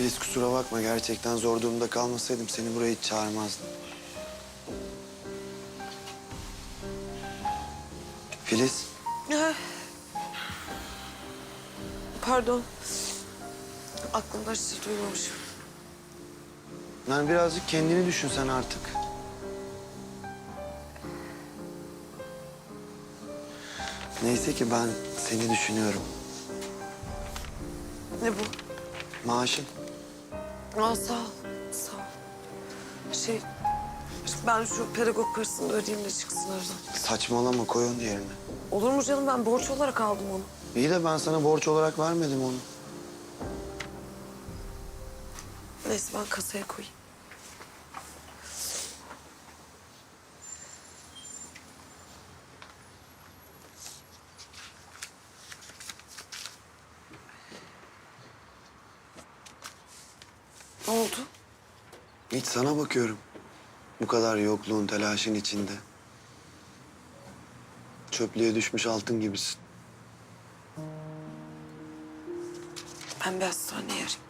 Filiz kusura bakma gerçekten zor durumda kalmasaydım seni buraya hiç çağırmazdım. Filiz. Pardon. Aklımda hiç duymamışım. yani birazcık kendini düşünsen artık. Neyse ki ben seni düşünüyorum. Ne bu? Maaşın. Aa, sağ ol. Sağ ol. Şey, ben şu pedagog parasını ödeyeyim de çıksın aradan. Saçmalama koy onu yerine. Olur mu canım? Ben borç olarak aldım onu. İyi de ben sana borç olarak vermedim onu. Neyse ben kasaya koyayım. Ne oldu? Hiç sana bakıyorum. Bu kadar yokluğun, telaşın içinde. Çöplüğe düşmüş altın gibisin. Ben bir hastaneye arayayım.